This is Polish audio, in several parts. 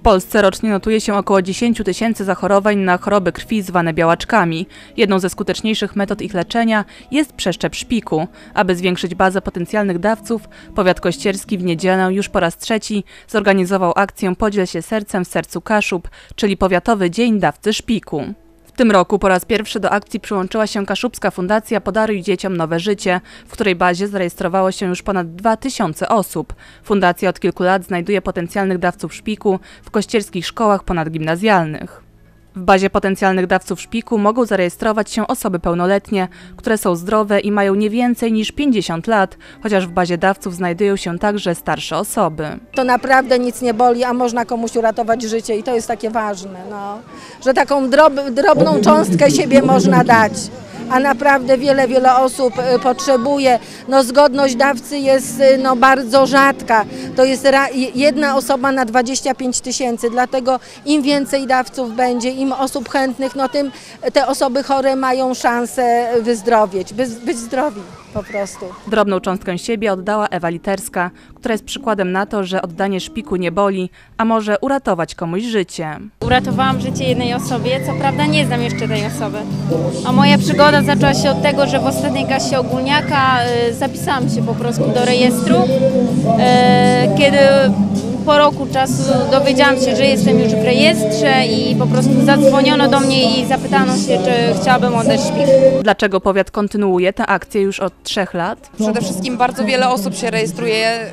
W Polsce rocznie notuje się około 10 tysięcy zachorowań na choroby krwi zwane białaczkami. Jedną ze skuteczniejszych metod ich leczenia jest przeszczep szpiku. Aby zwiększyć bazę potencjalnych dawców, powiat kościerski w niedzielę już po raz trzeci zorganizował akcję Podziel się sercem w sercu Kaszub, czyli Powiatowy Dzień Dawcy Szpiku. W tym roku po raz pierwszy do akcji przyłączyła się Kaszubska Fundacja Podaruj Dzieciom Nowe Życie, w której bazie zarejestrowało się już ponad 2000 osób. Fundacja od kilku lat znajduje potencjalnych dawców szpiku w kościerskich szkołach ponadgimnazjalnych. W bazie potencjalnych dawców szpiku mogą zarejestrować się osoby pełnoletnie, które są zdrowe i mają nie więcej niż 50 lat, chociaż w bazie dawców znajdują się także starsze osoby. to naprawdę nic nie boli, a można komuś uratować życie i to jest takie ważne, no. że taką drob, drobną cząstkę siebie można dać. A naprawdę wiele, wiele osób y, potrzebuje. No, zgodność dawcy jest y, no, bardzo rzadka. To jest jedna osoba na 25 tysięcy, dlatego im więcej dawców będzie, im osób chętnych, no tym te osoby chore mają szansę wyzdrowieć, być zdrowi po prostu. Drobną cząstkę siebie oddała Ewa Literska, która jest przykładem na to, że oddanie szpiku nie boli, a może uratować komuś życie. Uratowałam życie jednej osobie, co prawda nie znam jeszcze tej osoby. A moja przygoda zaczęła się od tego, że w ostatniej klasie ogólniaka y, zapisałam się po prostu do rejestru. E, Kiedy po roku czasu dowiedziałam się, że jestem już w rejestrze i po prostu zadzwoniono do mnie i zapytano się, czy chciałabym oddać szpik. Dlaczego powiat kontynuuje tę akcję już od trzech lat? Przede wszystkim bardzo wiele osób się rejestruje.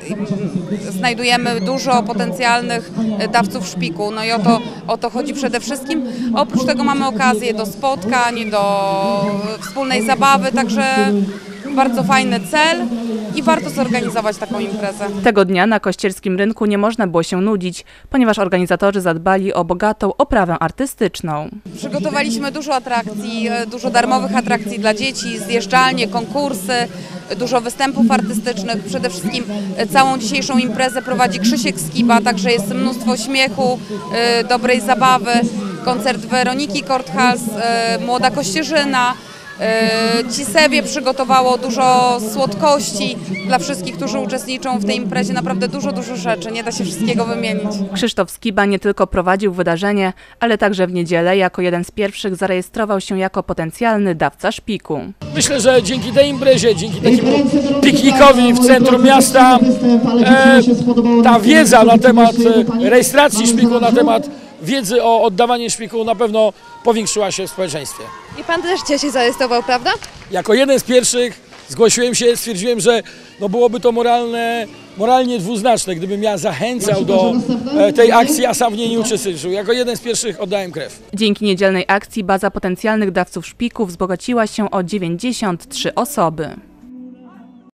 Znajdujemy dużo potencjalnych dawców szpiku. No i o to, o to chodzi przede wszystkim. Oprócz tego mamy okazję do spotkań, do wspólnej zabawy, także bardzo fajny cel i warto zorganizować taką imprezę. Tego dnia na kościerskim rynku nie można było się nudzić, ponieważ organizatorzy zadbali o bogatą oprawę artystyczną. Przygotowaliśmy dużo atrakcji, e, dużo darmowych atrakcji dla dzieci, zjeżdżalnie, konkursy, dużo występów artystycznych. Przede wszystkim e, całą dzisiejszą imprezę prowadzi Krzysiek Skiba, także jest mnóstwo śmiechu, e, dobrej zabawy. Koncert Weroniki Korthals, Młoda Kościerzyna. E, Cisewie przygotowało dużo słodkości dla wszystkich, którzy uczestniczą w tej imprezie. Naprawdę dużo, dużo rzeczy, nie da się wszystkiego wymienić. Krzysztof Skiba nie tylko prowadził wydarzenie, ale także w niedzielę jako jeden z pierwszych zarejestrował się jako potencjalny dawca szpiku. Myślę, że dzięki tej imprezie, dzięki takiemu piknikowi w centrum miasta, e, ta wiedza na temat e, rejestracji szpiku, na temat wiedzy o oddawaniu szpiku na pewno powiększyła się w społeczeństwie. I pan też dzisiaj się zarejestrował, prawda? Jako jeden z pierwszych zgłosiłem się, stwierdziłem, że no byłoby to moralne, moralnie dwuznaczne, gdybym ja zachęcał do e, tej akcji, a sam w niej nie uczestniczył. Jako jeden z pierwszych oddałem krew. Dzięki niedzielnej akcji baza potencjalnych dawców szpiku wzbogaciła się o 93 osoby.